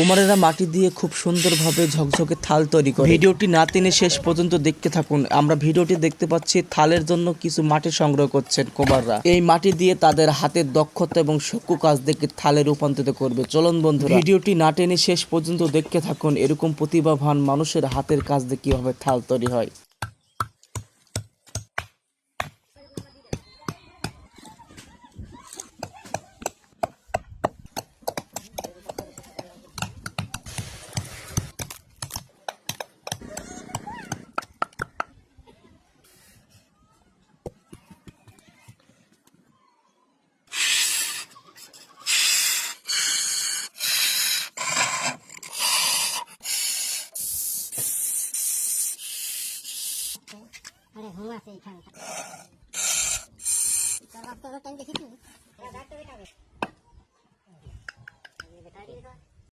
কুমারেরা মাটি দিয়ে খুব সুন্দরভাবে ঝকঝকে থাল তৈরি করে। ভিডিওটি না টেনে শেষ পর্যন্ত দেখতে থাকুন। আমরা ভিডিওটি দেখতে পাচ্ছি থালের জন্য কিছু মাটি সংগ্রহ করছেন কুমাররা। এই মাটি দিয়ে তাদের হাতের দক্ষতা এবং সূক্ষ্ম কাজ দেখে থালে রূপান্তরিত করবে। চলন বন্ধু ভিডিওটি না টেনে শেষ পর্যন্ত দেখতে থাকুন। এরকম প্রতিভাবান মানুষের হাতের কাজ দিয়ে কীভাবে থাল তৈরি হয়। আরে ঘুম আছে এইখানে তোর তো টাইম দেখি তুই ব্যাটারি